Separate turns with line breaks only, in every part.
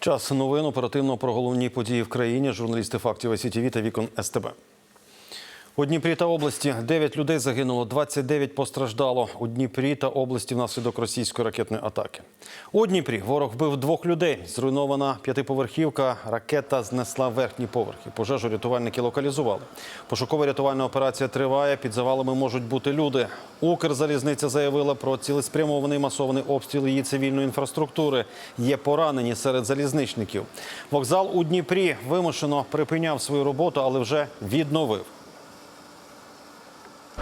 Час новин оперативно про головні події в країні. Журналісти фактів СІТВ та вікон СТБ. У Дніпрі та області 9 людей загинуло, 29 постраждало. У Дніпрі та області внаслідок російської ракетної атаки. У Дніпрі ворог вбив двох людей. Зруйнована п'ятиповерхівка. Ракета знесла верхні поверхи. Пожежу рятувальники локалізували. Пошукова рятувальна операція триває. Під завалами можуть бути люди. Укрзалізниця заявила про цілеспрямований масований обстріл її цивільної інфраструктури. Є поранені серед залізничників. Вокзал у Дніпрі вимушено припиняв свою роботу, але вже відновив.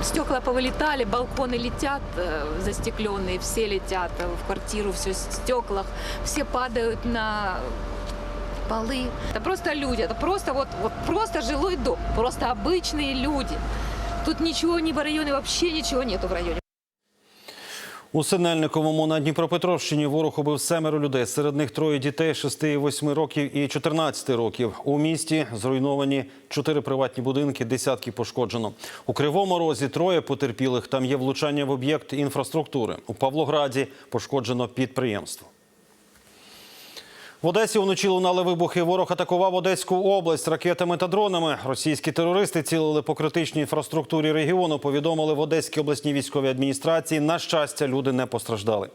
Стекла повылетали, балконы летят э, застекленные, все летят э, в квартиру, все в стеклах, все падают на полы. Это просто люди, это просто вот, вот просто жилой дом, просто обычные люди. Тут ничего ни в районе, вообще ничего нету в районе.
У Синельниковому на Дніпропетровщині ворог убив семеро людей. Серед них троє дітей 6, 8 років і 14 років. У місті зруйновані чотири приватні будинки, десятки пошкоджено. У Кривому Розі троє потерпілих. Там є влучання в об'єкт інфраструктури. У Павлограді пошкоджено підприємство. В Одесі вночі лунали вибухи. Ворог атакував Одеську область ракетами та дронами. Російські терористи цілили по критичній інфраструктурі регіону. Повідомили в Одеській обласній військовій адміністрації. На щастя, люди не постраждали.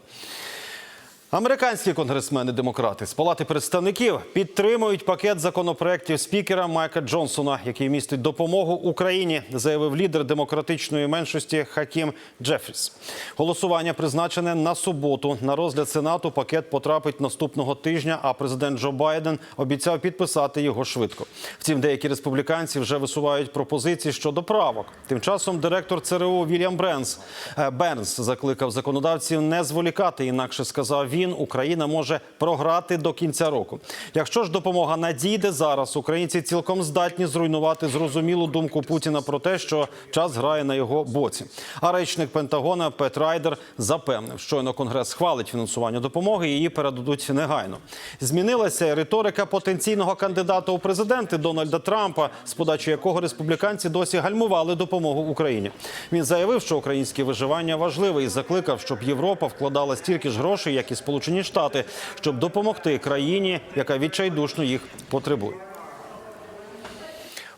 Американські конгресмени-демократи з палати представників підтримують пакет законопроєктів спікера Майка Джонсона, який містить допомогу Україні, заявив лідер демократичної меншості Хакім Джефріс. Голосування призначене на суботу. На розгляд сенату пакет потрапить наступного тижня. А президент Джо Байден обіцяв підписати його швидко. Втім, деякі республіканці вже висувають пропозиції щодо правок. Тим часом директор ЦРУ Вільям Бренс е, Бернс закликав законодавців не зволікати. Інакше сказав він, Україна може програти до кінця року. Якщо ж допомога надійде зараз, українці цілком здатні зруйнувати зрозумілу думку Путіна про те, що час грає на його боці. А речник Пентагона Пет Райдер запевнив, щойно конгрес схвалить фінансування допомоги, її передадуть негайно. Змінилася риторика потенційного кандидата у президенти Дональда Трампа, з подачі якого республіканці досі гальмували допомогу Україні. Він заявив, що українське виживання важливе і закликав, щоб Європа вкладала стільки ж грошей, як і Сполучені Штати, щоб допомогти країні, яка відчайдушно їх потребує.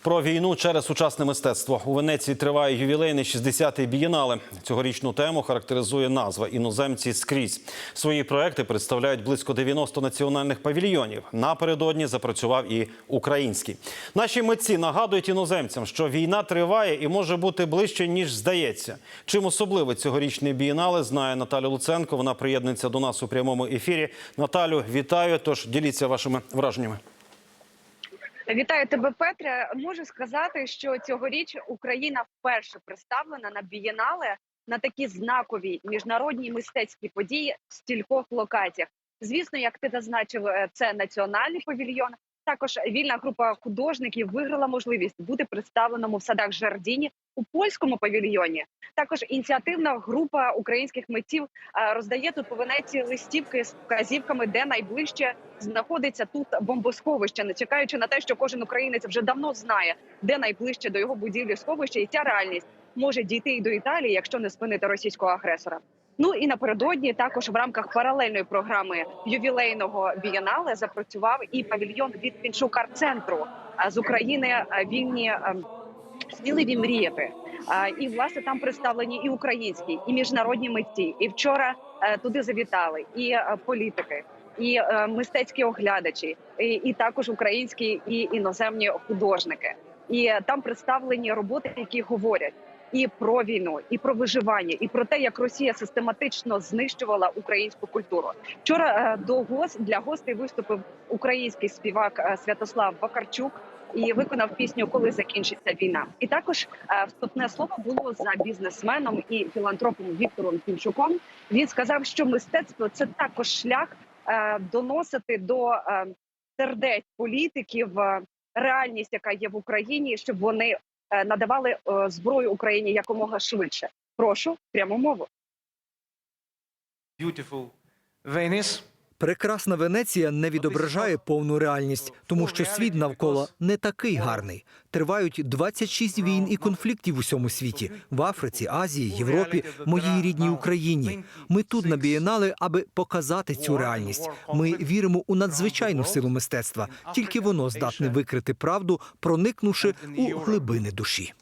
Про війну через сучасне мистецтво у Венеції триває ювілейний 60-й бієнале. Цьогорічну тему характеризує назва іноземці скрізь. Свої проекти представляють близько 90 національних павільйонів. Напередодні запрацював і український. Наші митці нагадують іноземцям, що війна триває і може бути ближче ніж здається. Чим особливе цьогорічний бієнале знає Наталя Луценко. Вона приєднується до нас у прямому ефірі. Наталю, вітаю. Тож діліться вашими враженнями.
Вітаю тебе, Петре. Можу сказати, що цьогоріч Україна вперше представлена на бієнале на такі знакові міжнародні мистецькі події в стількох локаціях. Звісно, як ти зазначив, е, це національний павільйон. Також вільна група художників виграла можливість бути представленому в садах Жардіні у польському павільйоні. Також ініціативна група українських митців е, роздає тут по Венеції листівки з вказівками, де найближче знаходиться тут бомбосховище, не чекаючи на те, що кожен українець вже давно знає, де найближче до його будівлі сховище, і ця реальність може дійти і до Італії, якщо не спинити російського агресора. Ну і напередодні також в рамках паралельної програми ювілейного бієнале запрацював і павільйон від Піншукар центру з України вільні сміливі мріяти. І власне там представлені і українські, і міжнародні митці. І вчора е, туди завітали і е, політики, і е, мистецькі оглядачі, і, і також українські і іноземні художники. І там представлені роботи, які говорять і про війну, і про виживання, і про те, як Росія систематично знищувала українську культуру. Вчора е, до гос для гостей виступив український співак е, Святослав Вакарчук і виконав пісню Коли закінчиться війна. І також е, вступне слово було за бізнесменом і філантропом Віктором Пінчуком. Він сказав, що мистецтво це також шлях доносити до сердець політиків реальність, яка є в Україні, щоб вони надавали е, зброю Україні якомога швидше. Прошу пряму мову.
beautiful Venice. Прекрасна Венеція не відображає повну реальність, тому що світ навколо не такий гарний. Тривають 26 війн і конфліктів в усьому світі в Африці, Азії, Європі, моїй рідній Україні. Ми тут на бієнале, аби показати цю реальність. Ми віримо у надзвичайну силу мистецтва. Тільки воно здатне викрити правду, проникнувши у глибини душі.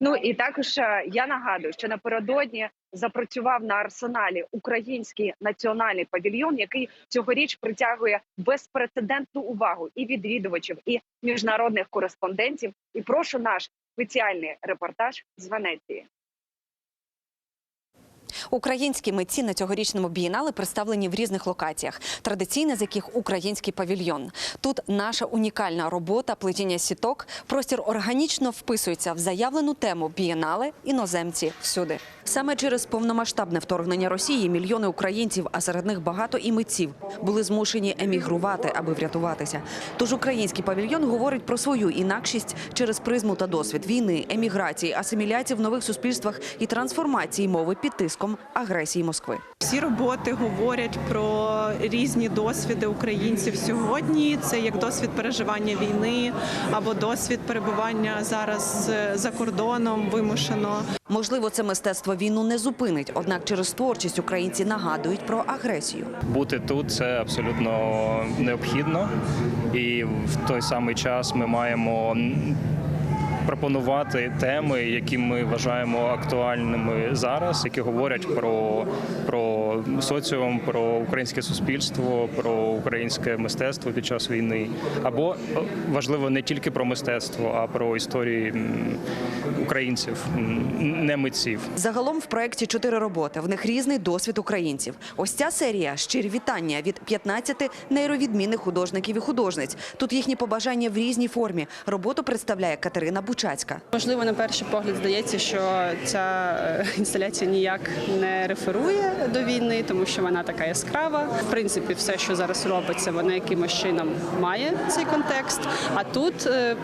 Ну і також е, я нагадую, що напередодні запрацював на арсеналі український національний павільйон, який цьогоріч притягує безпрецедентну увагу і відвідувачів, і міжнародних кореспондентів. І прошу наш спеціальний репортаж з Венеції.
Українські митці на цьогорічному бієнале представлені в різних локаціях, традиційна з яких український павільйон. Тут наша унікальна робота плетіння сіток. Простір органічно вписується в заявлену тему бієнале іноземці всюди. Саме через повномасштабне вторгнення Росії мільйони українців, а серед них багато і митців, були змушені емігрувати, аби врятуватися. Тож український павільйон говорить про свою інакшість через призму та досвід війни, еміграції, асиміляції в нових суспільствах і трансформації мови під тиском агресії Москви.
Всі роботи говорять про різні досвіди українців сьогодні. Це як досвід переживання війни або досвід перебування зараз е, за кордоном вимушено.
Можливо, це мистецтво війну не зупинить, однак через творчість українці нагадують про агресію.
бути тут це абсолютно необхідно, і в той самий час ми маємо пропонувати теми, які ми вважаємо актуальними зараз, які говорять про, про соціум, про українське суспільство, про українське мистецтво під час війни. Або важливо не тільки про мистецтво, а про історії українців, не митців.
Загалом в проєкті чотири роботи. В них різний досвід українців. Ось ця серія щирі вітання від 15 нейровідмінних художників і художниць. Тут їхні побажання в різній формі. Роботу представляє Катерина Бучацька.
Можливо, на перший погляд здається, що ця е, інсталяція ніяк не реферує до війни, тому що вона така яскрава. В принципі, все, що зараз робиться, воно якимось чином має цей контекст. А тут е,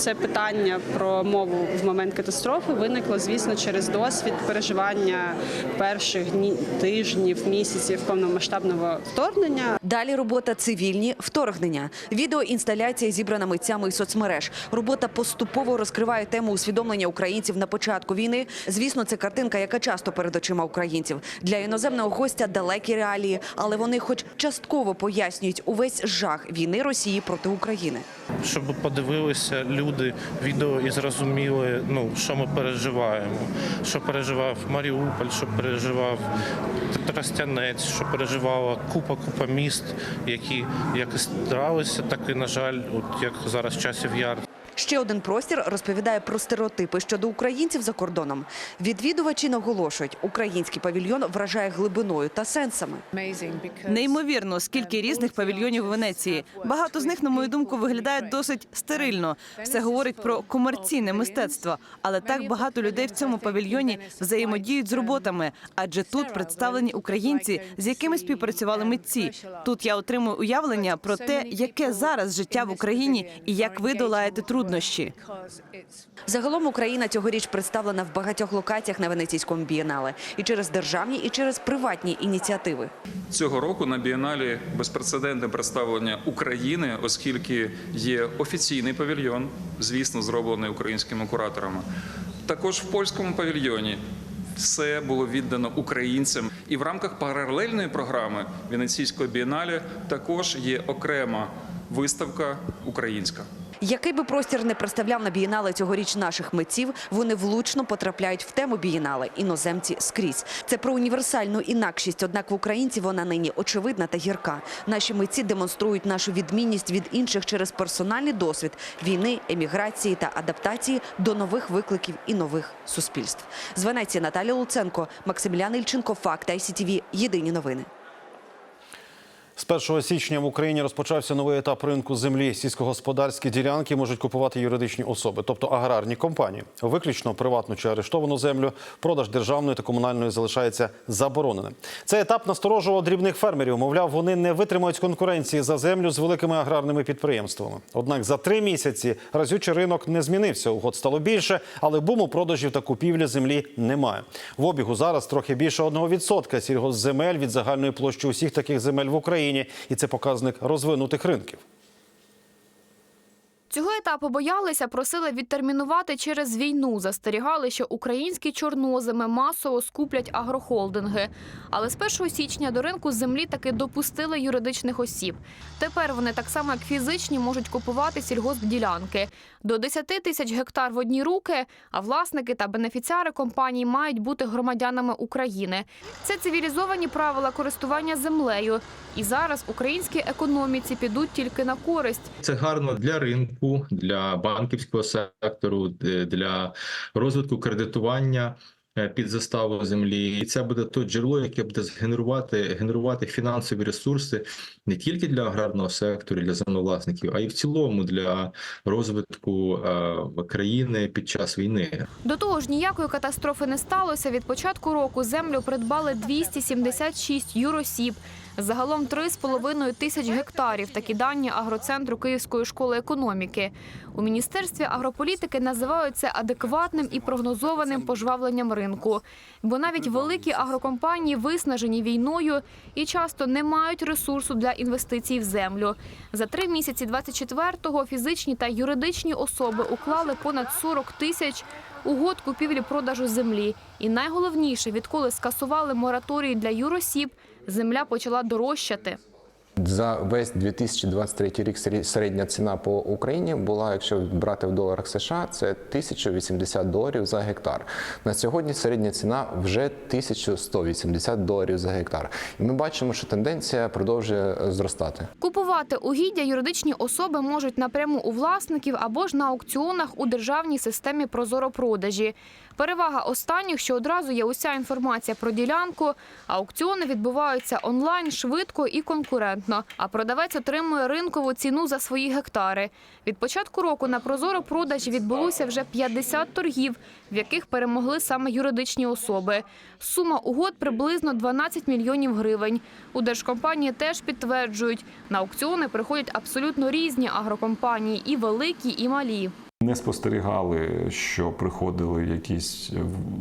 це питання про мову в момент катастрофи виникло, звісно, через досвід переживання перших дні, тижнів, місяців повномасштабного вторгнення.
Далі робота цивільні вторгнення. Відеоінсталяція зібрана митцями із соцмереж. Робота поступово розкриває тему усвідомлення українців на початку війни. Звісно, це картинка, яка часто перед очима українців. Для іноземного гостя далекі реалії, але вони, хоч частково пояснюють увесь жах війни Росії проти України.
щоб подивилися люди відео і зрозуміли, ну що ми переживаємо, що переживав Маріуполь, що переживав Тростянець, що переживала купа купа міст, які як і старалися, так і на жаль, от як зараз часів яр.
Ще один простір розповідає про стереотипи щодо українців за кордоном. Відвідувачі наголошують, український павільйон вражає глибиною та сенсами.
Неймовірно, скільки різних павільйонів у Венеції. Багато з них, на мою думку, виглядають досить стерильно. Все говорить про комерційне мистецтво, але так багато людей в цьому павільйоні взаємодіють з роботами, адже тут представлені українці, з якими співпрацювали митці. Тут я отримую уявлення про те, яке зараз життя в Україні і як ви долаєте труднощі.
Загалом Україна цьогоріч представлена в багатьох локаціях на Венеційському бієнале і через державні, і через приватні ініціативи.
Цього року на бієналі безпрецедентне представлення України, оскільки є офіційний павільйон, звісно, зроблений українськими кураторами. Також в польському павільйоні все було віддано українцям. І в рамках паралельної програми Венеційського бієнале також є окрема виставка українська.
Який би простір не представляв на бієнале цьогоріч наших митців, вони влучно потрапляють в тему бієнале іноземці скрізь. Це про універсальну інакшість. Однак в українців вона нині очевидна та гірка. Наші митці демонструють нашу відмінність від інших через персональний досвід війни, еміграції та адаптації до нових викликів і нових суспільств. З Венеції Наталія Луценко, Максимілян Ільченко, Факт ICTV. Єдині новини.
З 1 січня в Україні розпочався новий етап ринку землі. Сільськогосподарські ділянки можуть купувати юридичні особи, тобто аграрні компанії. Виключно приватну чи арештовану землю, продаж державної та комунальної залишається забороненим. Цей етап насторожував дрібних фермерів. Мовляв, вони не витримають конкуренції за землю з великими аграрними підприємствами. Однак за три місяці разючий ринок не змінився. Угод стало більше, але буму продажів та купівлі землі немає. В обігу зараз трохи більше 1% сільгоспземель від загальної площі усіх таких земель в Україні, і це показник розвинутих ринків.
Цього етапу боялися, просили відтермінувати через війну. Застерігали, що українські чорноземи масово скуплять агрохолдинги. Але з 1 січня до ринку землі таки допустили юридичних осіб. Тепер вони так само, як фізичні, можуть купувати сільгоспділянки до 10 тисяч гектар в одні руки. А власники та бенефіціари компаній мають бути громадянами України. Це цивілізовані правила користування землею. І зараз українській економіці підуть тільки на користь.
Це гарно для ринку, для банківського сектору, для розвитку кредитування е, під заставу землі. І це буде то джерело, яке буде згенерувати генерувати фінансові ресурси не тільки для аграрного сектору, для землевласників, а й в цілому для розвитку е, країни під час війни.
До того ж, ніякої катастрофи не сталося. Від початку року землю придбали 276 юросіб. Загалом 3,5 тисяч гектарів. Такі дані агроцентру Київської школи економіки. У міністерстві агрополітики називають це адекватним і прогнозованим пожвавленням ринку. Бо навіть великі агрокомпанії виснажені війною і часто не мають ресурсу для інвестицій в землю. За три місяці 24-го фізичні та юридичні особи уклали понад 40 тисяч угод купівлі-продажу землі. І найголовніше, відколи скасували мораторій для юросіб, земля почала дорожчати.
За весь 2023 рік серед- середня ціна по Україні була, якщо брати в доларах США, це 1080 доларів за гектар. На сьогодні середня ціна вже 1180 доларів за гектар. І ми бачимо, що тенденція продовжує е, зростати.
Купувати угіддя юридичні особи можуть напряму у власників або ж на аукціонах у державній системі прозоропродажі. Перевага останніх, що одразу є уся інформація про ділянку. Аукціони відбуваються онлайн, швидко і конкурентно. А продавець отримує ринкову ціну за свої гектари. Від початку року на прозоропродажі відбулося вже 50 торгів, в яких перемогли саме юридичні особи. Сума угод приблизно 12 мільйонів гривень. У держкомпанії теж підтверджують, на аукціони приходять абсолютно різні агрокомпанії, і великі, і малі.
Не спостерігали, що приходили якісь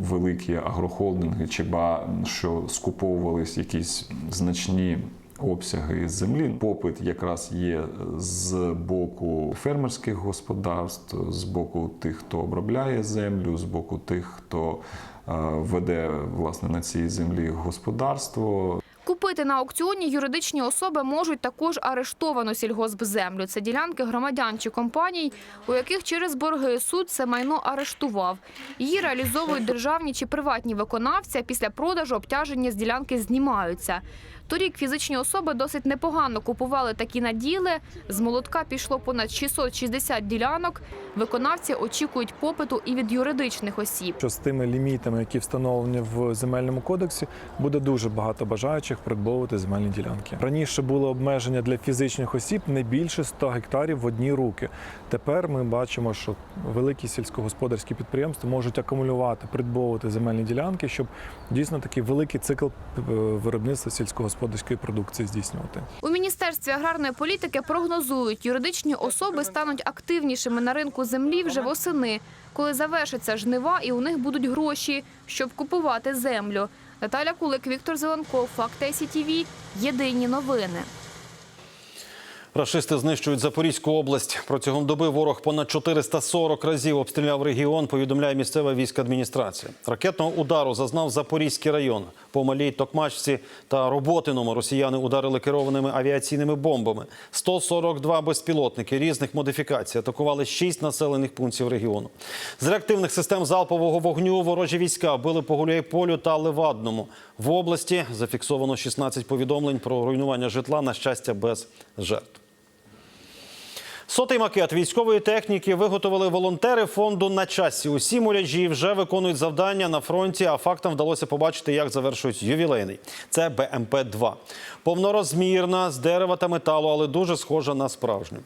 великі агрохолдинги, чи ба що скуповувались якісь значні обсяги землі. Попит якраз є з боку фермерських господарств, з боку тих, хто обробляє землю, з боку тих, хто е, веде власне на цій землі господарство.
Купити на аукціоні юридичні особи можуть також арештовану сільгоспземлю. Це ділянки громадян чи компаній, у яких через борги суд це майно арештував. Її реалізовують державні чи приватні виконавці. а Після продажу обтяження з ділянки знімаються. Торік фізичні особи досить непогано купували такі наділи. З молотка пішло понад 660 ділянок. Виконавці очікують попиту і від юридичних осіб.
що з тими лімітами, які встановлені в земельному кодексі, буде дуже багато бажаючих придбовувати земельні ділянки. Раніше було обмеження для фізичних осіб не більше 100 гектарів в одні руки. Тепер ми бачимо, що великі сільськогосподарські підприємства можуть акумулювати, придбовувати земельні ділянки, щоб дійсно такий великий цикл е, виробництва сільськогосподарської продукції здійснювати.
У міністерстві аграрної політики прогнозують, юридичні особи стануть активнішими на ринку землі вже восени, коли завершаться жнива і у них будуть гроші, щоб купувати землю. Наталя Кулик, Віктор Зеленков, Факт ЕСІТІВІ Єдині новини.
Рашисти знищують Запорізьку область. Протягом доби ворог понад 440 разів обстріляв регіон, повідомляє місцева війська адміністрація. Ракетного удару зазнав Запорізький район. По Малій Токмачці та Роботиному росіяни ударили керованими авіаційними бомбами. 142 безпілотники різних модифікацій атакували 6 населених пунктів регіону. З реактивних систем залпового вогню ворожі війська били по Гуляйполю та Левадному. В області зафіксовано 16 повідомлень про руйнування житла, на щастя, без жертв. Сотий макет військової техніки виготовили волонтери фонду на часі. Усі моряжі вже виконують завдання на фронті. А фактам вдалося побачити, як завершують ювілейний. Це БМП 2 повнорозмірна з дерева та металу, але дуже схожа на справжню.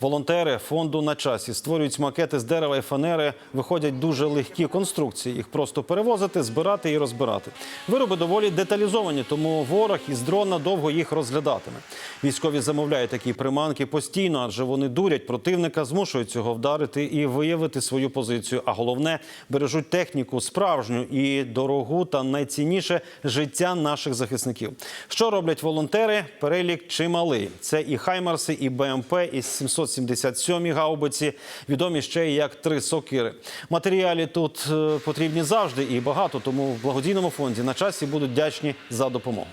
Волонтери фонду на часі створюють макети з дерева і фанери. Виходять дуже легкі конструкції. Їх просто перевозити, збирати і розбирати. Вироби доволі деталізовані, тому ворог із дрона довго їх розглядатиме. Військові замовляють такі приманки постійно, адже вони дурять противника, змушують цього вдарити і виявити свою позицію. А головне бережуть техніку справжню і дорогу та найцінніше життя наших захисників. Що роблять волонтери? Перелік чималий. Це і Хаймарси, і БМП, і 777 гаубиці. Відомі ще як три сокири. Матеріалі тут е, потрібні завжди і багато, тому в благодійному фонді на часі будуть вдячні за допомогу.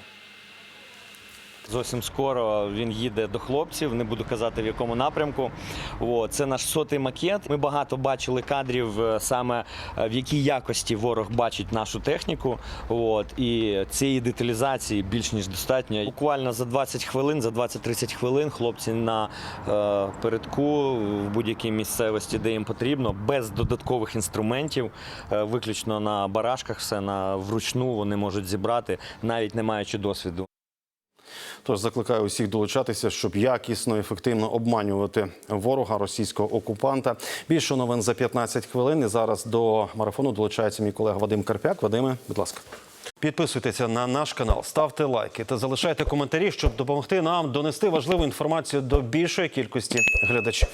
Зовсім скоро він їде до хлопців, не буду казати в якому напрямку. О, це наш сотий макет. Ми багато бачили кадрів е, саме е, в якій якості ворог бачить нашу техніку. От і цієї деталізації більш ніж достатньо. Буквально за 20 хвилин, за 20-30 хвилин хлопці на е, передку в будь-якій місцевості, де їм потрібно, без додаткових інструментів, е, виключно на барашках, все на вручну вони можуть зібрати, навіть не маючи досвіду.
Тож закликаю усіх долучатися, щоб якісно, ефективно обманювати ворога російського окупанта. Більше новин за 15 хвилин. І зараз до марафону долучається мій колега Вадим Карпяк. Вадиме, будь ласка. Підписуйтеся на наш канал, ставте лайки та залишайте коментарі, щоб допомогти нам донести важливу інформацію до більшої кількості глядачів.